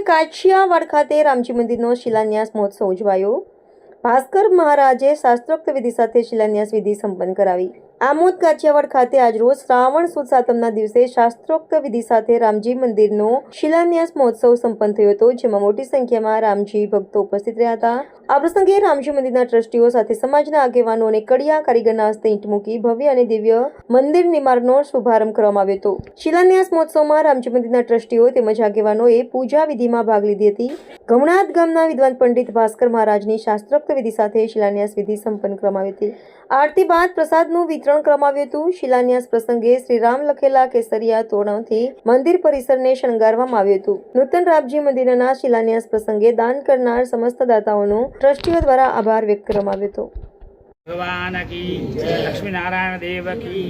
કાછિયાવાડ ખાતે રામજી મંદિરનો શિલાન્યાસ મહોત્સવ ઉજવાયો. ભાસ્કર મહારાજે શાસ્ત્રોક્ત વિધિ સાથે શિલાન્યાસ વિધિ સંપન્ન કરાવી. આમોદ કાઠિયાવાડ ખાતે આજરોજ શ્રાવણ સુદ સાતમના દિવસે શાસ્ત્રોક્ત વિધિ સાથે રામજી મંદિરનો શિલાન્યાસ મહોત્સવ સંપન્ન થયો હતો, જેમાં મોટી સંખ્યામાં રામજી ભક્તો ઉપસ્થિત રહ્યા હતા. આ પ્રસંગે રામજી મંદિરના ટ્રસ્ટીઓ સાથે સમાજના આગેવાનો અને કડિયા કારીગરના હસ્તે ઈંટ મૂકી ભવ્ય અને દિવ્ય મંદિર નિર્માણનો શુભારંભ કરવામાં આવ્યો હતો. શિલાન્યાસ મહોત્સવમાં રામજી મંદિરના ટ્રસ્ટીઓ તેમજ આગેવાનોએ પૂજા વિધિમાં ભાગ લીધી હતી. ગમણાદ ગામના વિદ્વાન પંડિત ભાસ્કર મહારાજની શાસ્ત્રોક્ત વિધિ સાથે શિલાન્યાસ વિધિ સંપન્ન કરવામાં આવી હતી. આરતી બાદ પ્રસાદનું વિતરણ કરવામાં આવ્યું હતું. શિલાન્યાસ પ્રસંગે શ્રી રામ લખેલા કેસરિયા તોરણથી મંદિર પરિસરને શણગારવામાં આવ્યું હતું. નૂતન રામજી મંદિરના શિલાન્યાસ પ્રસંગે દાન કરનાર સમસ્ત દાતાઓનો ટ્રસ્ટીઓ દ્વારા આભાર વ્યક્ત કરવામાં આવ્યો હતો. ભગવાન કી લક્ષ્મીનારાયણ દેવ કી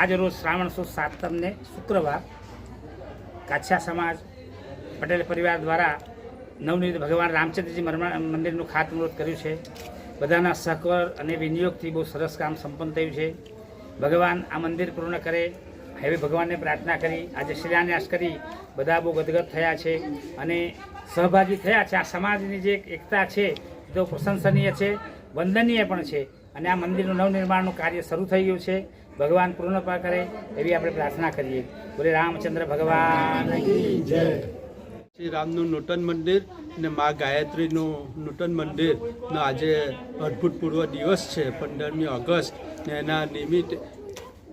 આજ રોજ શ્રાવણ સુદ સાતમને શુક્રવાર કાછા સમાજ પટેલ પરિવાર દ્વારા નવનીત ભગવાન રામચંદ્રજી મંદિરનું ખાતમુહૂર્ત કર્યું છે. બધાના સહકાર અને વિનિયોગથી બહુ સરસ કામ સંપન્ન થયું છે. ભગવાન આ મંદિર પૂર્ણ કરે, હવે ભગવાનને પ્રાર્થના કરી, આજે શિલાન્યાસ કરી, બધા બહુ ગદગદ થયા છે અને સહભાગી થયા છે. આ સમાજની જે એકતા છે તો પ્રશંસનીય છે, વંદનીય પણ છે અને આ મંદિરનું નવનિર્માણનું કાર્ય શરૂ થઈ ગયું છે. ભગવાન પૂર્ણ કરે, એવી આપણે પ્રાર્થના કરીએ. બોલે રામચંદ્ર ભગવાન જય. શ્રી રામનું નૂતન મંદિર અને મા ગાયત્રીનું નૂતન મંદિરનો આજે અદ્ભુતપૂર્વ દિવસ છે, પંદરમી ઓગસ્ટ. એના નિમિત્તે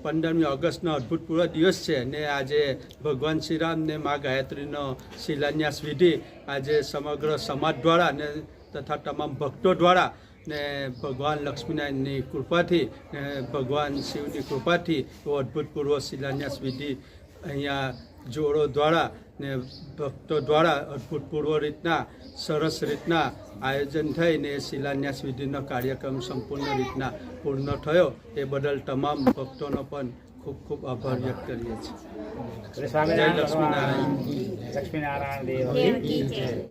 પંદરમી ઓગસ્ટનો અદ્ભુતપૂર્વ દિવસ છે. ને આજે ભગવાન શ્રીરામ ને મા ગાયત્રીનો શિલાન્યાસ વિધિ આજે સમગ્ર સમાજ દ્વારા ને તથા તમામ ભક્તો દ્વારા ને ભગવાન લક્ષ્મીનારાયણની કૃપાથી ને ભગવાન શિવની કૃપાથી એવો અદ્ભુતપૂર્વ શિલાન્યાસ વિધિ અહીંયા જોડો દ્વારા ને ભક્તો દ્વારા અદ્ભુતપૂર્વ રીતના સરસ રીતના આયોજન થઈને એ શિલાન્યાસ વિધિનો કાર્યક્રમ સંપૂર્ણ રીતના પૂર્ણ થયો. એ બદલ તમામ ભક્તોનો પણ ખૂબ ખૂબ આભાર વ્યક્ત કરીએ છીએ. લક્ષ્મીનારાયણ. લક્ષ્મીનારાયણ દેવ.